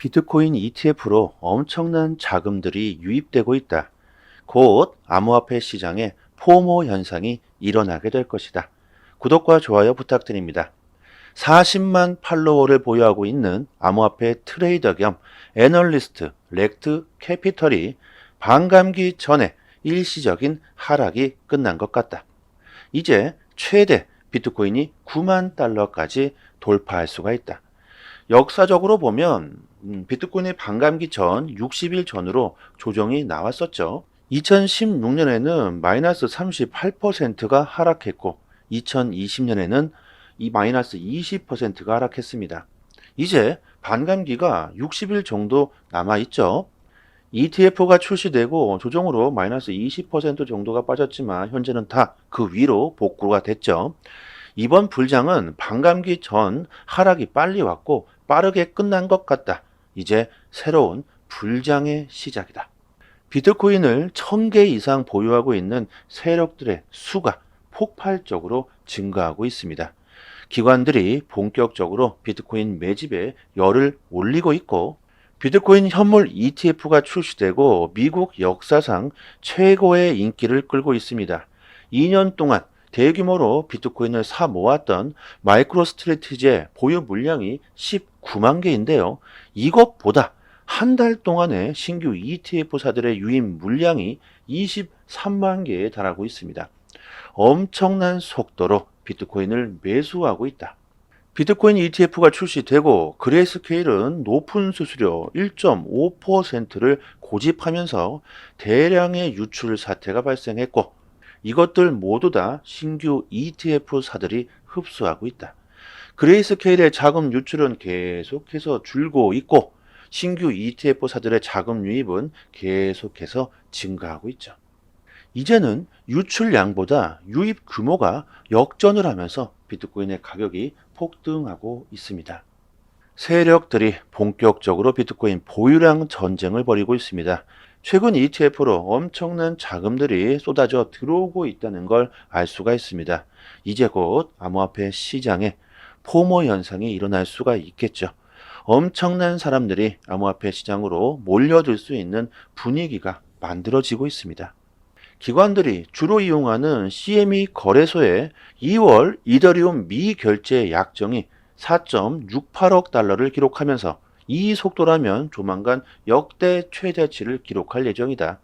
비트코인 ETF로 엄청난 자금들이 유입되고 있다. 곧 암호화폐 시장에 포모 현상이 일어나게 될 것이다. 구독과 좋아요 부탁드립니다. 40만 팔로워를 보유하고 있는 암호화폐 트레이더 겸 애널리스트 렉트 캐피털이 반감기 전에 일시적인 하락이 끝난 것 같다. 이제 최대 비트코인이 9만 달러까지 돌파할 수가 있다. 역사적으로 보면 음, 비트코인의 반감기 전 60일 전으로 조정이 나왔었죠. 2016년에는 마이너스 38%가 하락했고 2020년에는 이 마이너스 20%가 하락했습니다. 이제 반감기가 60일 정도 남아 있죠. ETF가 출시되고 조정으로 마이너스 20% 정도가 빠졌지만 현재는 다 그 위로 복구가 됐죠. 이번 불장은 반감기 전 하락이 빨리 왔고 빠르게 끝난 것 같다. 이제 새로운 불장의 시작이다. 비트코인을 1000개 이상 보유하고 있는 세력들의 수가 폭발적으로 증가하고 있습니다. 기관들이 본격적으로 비트코인 매집에 열을 올리고 있고 비트코인 현물 ETF가 출시되고 미국 역사상 최고의 인기를 끌고 있습니다. 2년 동안 대규모로 비트코인을 사 모았던 마이크로 스트레티지의 보유 물량이 19만 개인데요. 이것보다 한 달 동안의 신규 ETF사들의 유입 물량이 23만 개에 달하고 있습니다. 엄청난 속도로 비트코인을 매수하고 있다. 비트코인 ETF가 출시되고 그레이스케일은 높은 수수료 1.5%를 고집하면서 대량의 유출 사태가 발생했고 이것들 모두 다 신규 ETF사들이 흡수하고 있다. 그레이스케일의 자금 유출은 계속해서 줄고 있고 신규 ETF사들의 자금 유입은 계속해서 증가하고 있죠. 이제는 유출량보다 유입 규모가 역전을 하면서 비트코인의 가격이 폭등하고 있습니다. 세력들이 본격적으로 비트코인 보유량 전쟁을 벌이고 있습니다. 최근 ETF로 엄청난 자금들이 쏟아져 들어오고 있다는 걸 알 수가 있습니다. 이제 곧 암호화폐 시장에 포모 현상이 일어날 수가 있겠죠. 엄청난 사람들이 암호화폐 시장으로 몰려들 수 있는 분위기가 만들어지고 있습니다. 기관들이 주로 이용하는 CME 거래소의 2월 이더리움 미결제 약정이 4.68억 달러를 기록하면서 이 속도라면 조만간 역대 최대치를 기록할 예정이다.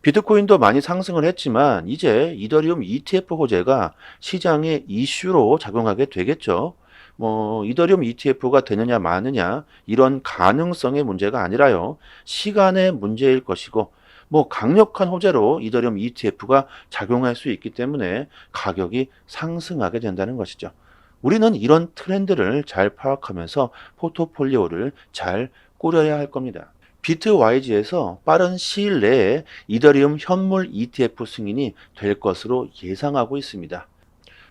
비트코인도 많이 상승을 했지만 이제 이더리움 ETF 호재가 시장의 이슈로 작용하게 되겠죠. 뭐 이더리움 ETF가 되느냐 마느냐 이런 가능성의 문제가 아니라요. 시간의 문제일 것이고 뭐 강력한 호재로 이더리움 ETF가 작용할 수 있기 때문에 가격이 상승하게 된다는 것이죠. 우리는 이런 트렌드를 잘 파악하면서 포트폴리오를 잘 꾸려야 할 겁니다. 비트YG에서 빠른 시일 내에 이더리움 현물 ETF 승인이 될 것으로 예상하고 있습니다.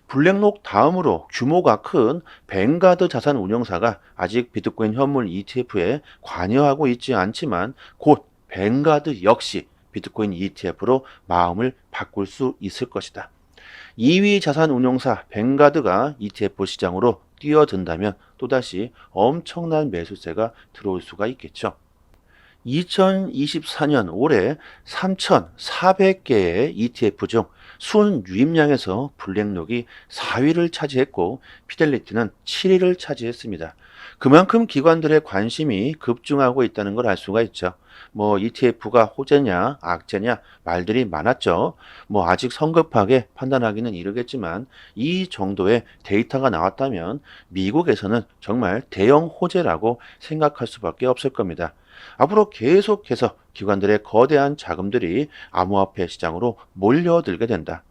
블랙록 다음으로 규모가 큰 뱅가드 자산 운용사가 아직 비트코인 현물 ETF에 관여하고 있지 않지만 곧 뱅가드 역시 비트코인 ETF로 마음을 바꿀 수 있을 것이다. 2위 자산 운용사 뱅가드가 ETF 시장으로 뛰어든다면 또다시 엄청난 매수세가 들어올 수가 있겠죠. 2024년 올해 3,400개의 ETF 중 순 유입량에서 블랙록이 4위를 차지했고 피델리티는 7위를 차지했습니다. 그만큼 기관들의 관심이 급증하고 있다는 걸 알 수가 있죠. 뭐 ETF가 호재냐 악재냐 말들이 많았죠. 뭐 아직 성급하게 판단하기는 이르겠지만 이 정도의 데이터가 나왔다면 미국에서는 정말 대형 호재라고 생각할 수밖에 없을 겁니다. 앞으로 계속해서 기관들의 거대한 자금들이 암호화폐 시장으로 몰려들게 된다.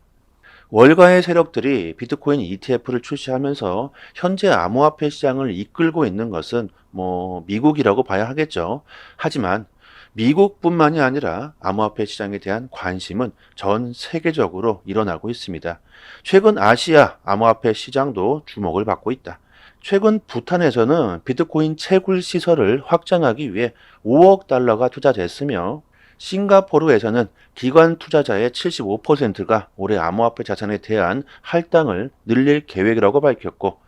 월가의 세력들이 비트코인 ETF를 출시하면서 현재 암호화폐 시장을 이끌고 있는 것은 뭐 미국이라고 봐야 하겠죠. 하지만 미국뿐만이 아니라 암호화폐 시장에 대한 관심은 전 세계적으로 일어나고 있습니다. 최근 아시아 암호화폐 시장도 주목을 받고 있다. 최근 부탄에서는 비트코인 채굴 시설을 확장하기 위해 5억 달러가 투자됐으며 싱가포르에서는 기관 투자자의 75%가 올해 암호화폐 자산에 대한 할당을 늘릴 계획이라고 밝혔고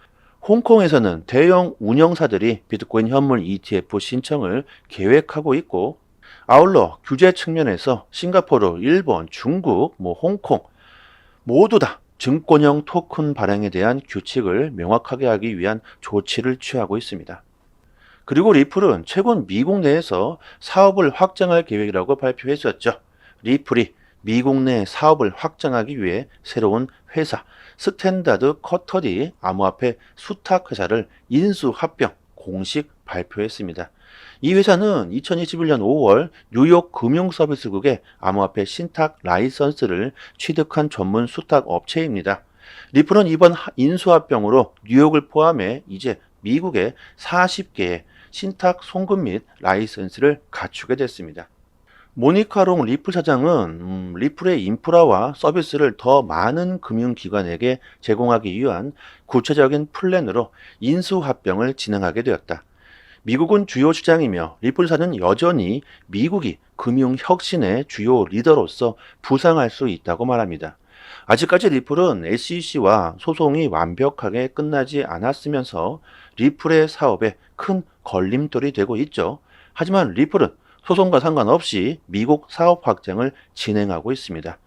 홍콩에서는 대형 운영사들이 비트코인 현물 ETF 신청을 계획하고 있고 아울러 규제 측면에서 싱가포르, 일본, 중국, 뭐 홍콩 모두 다 증권형 토큰 발행에 대한 규칙을 명확하게 하기 위한 조치를 취하고 있습니다. 그리고 리플은 최근 미국 내에서 사업을 확장할 계획이라고 발표했었죠. 리플이 미국 내 사업을 확장하기 위해 새로운 회사 스탠다드 커터디 암호화폐 수탁 회사를 인수 합병 공식 발표했습니다. 이 회사는 2021년 5월 뉴욕 금융서비스국의 암호화폐 신탁 라이선스를 취득한 전문 수탁 업체입니다. 리플은 이번 하- 인수합병으로 뉴욕을 포함해 이제 미국의 40개의 신탁 송금 및 라이선스를 갖추게 됐습니다. 모니카롱 리플 사장은 음, 리플의 인프라와 서비스를 더 많은 금융기관에게 제공하기 위한 구체적인 플랜으로 인수합병을 진행하게 되었다. 미국은 주요 시장이며 리플사는 여전히 미국이 금융 혁신의 주요 리더로서 부상할 수 있다고 말합니다. 아직까지 리플은 SEC와 소송이 완벽하게 끝나지 않았으면서 리플의 사업에 큰 걸림돌이 되고 있죠. 하지만 리플은 소송과 상관없이 미국 사업 확장을 진행하고 있습니다.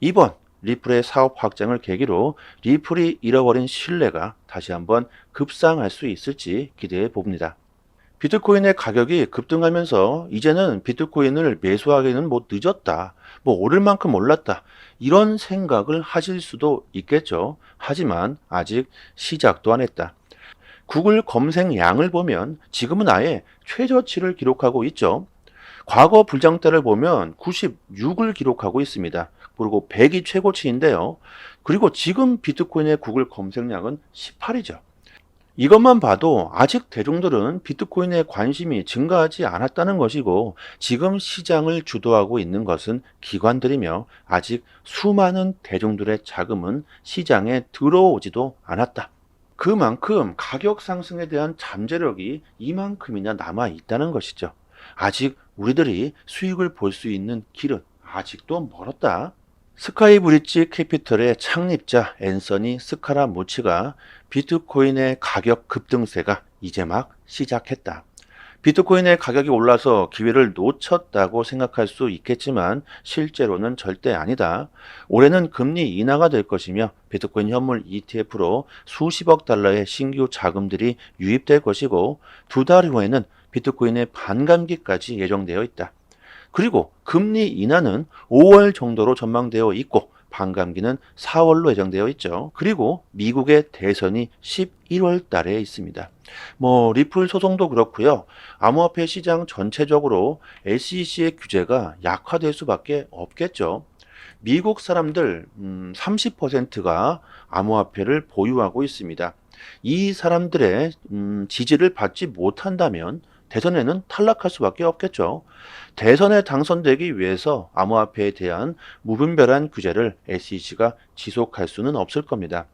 이번 리플의 사업 확장을 계기로 리플이 잃어버린 신뢰가 다시 한번 급상할 수 있을지 기대해 봅니다. 비트코인의 가격이 급등하면서 이제는 비트코인을 매수하기는 뭐 늦었다, 뭐 오를 만큼 올랐다, 이런 생각을 하실 수도 있겠죠. 하지만 아직 시작도 안 했다. 구글 검색량을 보면 지금은 아예 최저치를 기록하고 있죠. 과거 불장 때를 보면 96을 기록하고 있습니다. 그리고 100이 최고치인데요. 그리고 지금 비트코인의 구글 검색량은 18이죠. 이것만 봐도 아직 대중들은 비트코인에 관심이 증가하지 않았다는 것이고 지금 시장을 주도하고 있는 것은 기관들이며 아직 수많은 대중들의 자금은 시장에 들어오지도 않았다. 그만큼 가격 상승에 대한 잠재력이 이만큼이나 남아 있다는 것이죠. 아직 우리들이 수익을 볼 수 있는 길은 아직도 멀었다. 스카이 브릿지 캐피털의 창립자 앤서니 스카라무치가 비트코인의 가격 급등세가 이제 막 시작했다. 비트코인의 가격이 올라서 기회를 놓쳤다고 생각할 수 있겠지만 실제로는 절대 아니다. 올해는 금리 인하가 될 것이며 비트코인 현물 ETF로 수십억 달러의 신규 자금들이 유입될 것이고 두 달 후에는 비트코인의 반감기까지 예정되어 있다. 그리고 금리 인하는 5월 정도로 전망되어 있고 반감기는 4월로 예정되어 있죠. 그리고 미국의 대선이 11월 달에 있습니다. 뭐 리플 소송도 그렇고요. 암호화폐 시장 전체적으로 SEC의 규제가 약화될 수밖에 없겠죠. 미국 사람들 음, 30%가 암호화폐를 보유하고 있습니다. 이 사람들의 음, 지지를 받지 못한다면 대선에는 탈락할 수밖에 없겠죠. 대선에 당선되기 위해서 암호화폐에 대한 무분별한 규제를 SEC가 지속할 수는 없을 겁니다.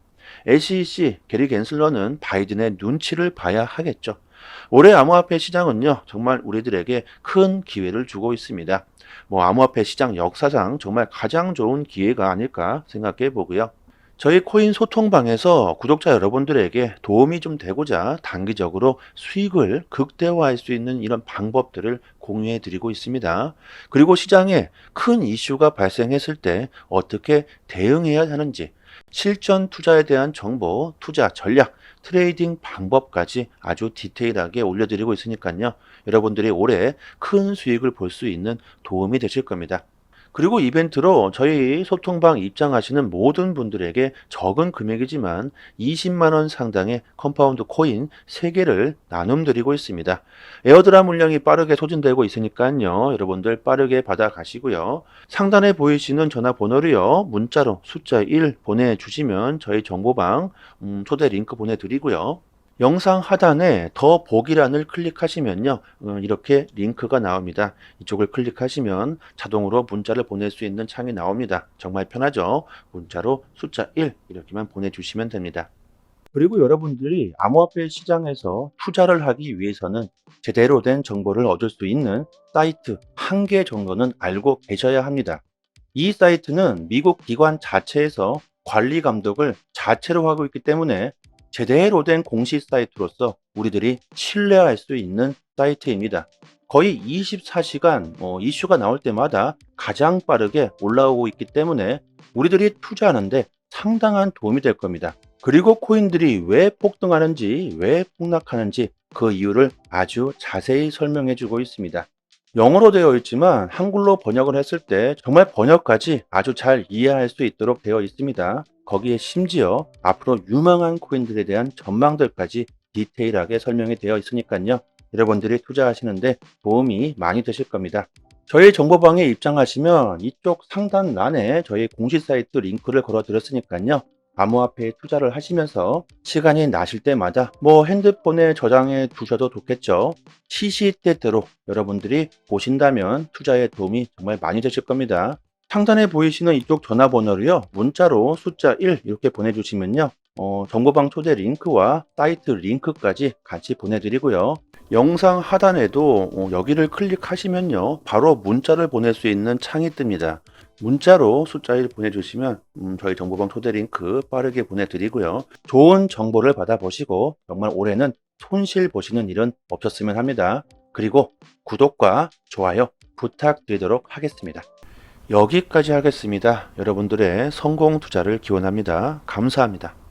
SEC 게리 겐슬러는 바이든의 눈치를 봐야 하겠죠. 올해 암호화폐 시장은요, 정말 우리들에게 큰 기회를 주고 있습니다. 뭐, 암호화폐 시장 역사상 정말 가장 좋은 기회가 아닐까 생각해 보고요. 저희 코인 소통방에서 구독자 여러분들에게 도움이 좀 되고자 단기적으로 수익을 극대화할 수 있는 이런 방법들을 공유해 드리고 있습니다. 그리고 시장에 큰 이슈가 발생했을 때 어떻게 대응해야 하는지 실전 투자에 대한 정보, 투자 전략, 트레이딩 방법까지 아주 디테일하게 올려드리고 있으니까요. 여러분들이 올해 큰 수익을 볼 수 있는 도움이 되실 겁니다. 그리고 이벤트로 저희 소통방 입장하시는 모든 분들에게 적은 금액이지만 20만원 상당의 컴파운드 코인 3개를 나눔 드리고 있습니다. 에어드랍 물량이 빠르게 소진되고 있으니까요. 여러분들 빠르게 받아 가시고요. 상단에 보이시는 전화번호로요. 문자로 숫자 1 보내주시면 저희 정보방 음, 초대 링크 보내드리고요. 영상 하단에 더 보기란을 클릭하시면요. 어, 이렇게 링크가 나옵니다. 이쪽을 클릭하시면 자동으로 문자를 보낼 수 있는 창이 나옵니다. 정말 편하죠? 문자로 숫자 1 이렇게만 보내주시면 됩니다. 그리고 여러분들이 암호화폐 시장에서 투자를 하기 위해서는 제대로 된 정보를 얻을 수 있는 사이트 한 개 정도는 알고 계셔야 합니다. 이 사이트는 미국 기관 자체에서 관리 감독을 자체로 하고 있기 때문에 제대로 된 공식 사이트로서 우리들이 신뢰할 수 있는 사이트입니다. 거의 24시간 어, 이슈가 나올 때마다 가장 빠르게 올라오고 있기 때문에 우리들이 투자하는데 상당한 도움이 될 겁니다. 그리고 코인들이 왜 폭등하는지, 왜 폭락하는지 그 이유를 아주 자세히 설명해 주고 있습니다. 영어로 되어 있지만 한글로 번역을 했을 때 정말 번역까지 아주 잘 이해할 수 있도록 되어 있습니다. 거기에 심지어 앞으로 유망한 코인들에 대한 전망들까지 디테일하게 설명이 되어 있으니까요. 여러분들이 투자하시는데 도움이 많이 되실 겁니다. 저희 정보방에 입장하시면 이쪽 상단란에 저희 공식 사이트 링크를 걸어 드렸으니까요. 암호화폐에 투자를 하시면서 시간이 나실 때마다 뭐 핸드폰에 저장해 두셔도 좋겠죠. 시시때때로 여러분들이 보신다면 투자에 도움이 정말 많이 되실 겁니다. 상단에 보이시는 이쪽 전화번호로요. 문자로 숫자 1 이렇게 보내주시면요. 어, 정보방 초대 링크와 사이트 링크까지 같이 보내드리고요. 영상 하단에도 어, 여기를 클릭하시면요. 바로 문자를 보낼 수 있는 창이 뜹니다. 문자로 숫자 1 보내주시면 음, 저희 정보방 초대 링크 빠르게 보내드리고요. 좋은 정보를 받아보시고 정말 올해는 손실 보시는 일은 없었으면 합니다. 그리고 구독과 좋아요 부탁드리도록 하겠습니다. 여기까지 하겠습니다. 여러분들의 성공 투자를 기원합니다. 감사합니다.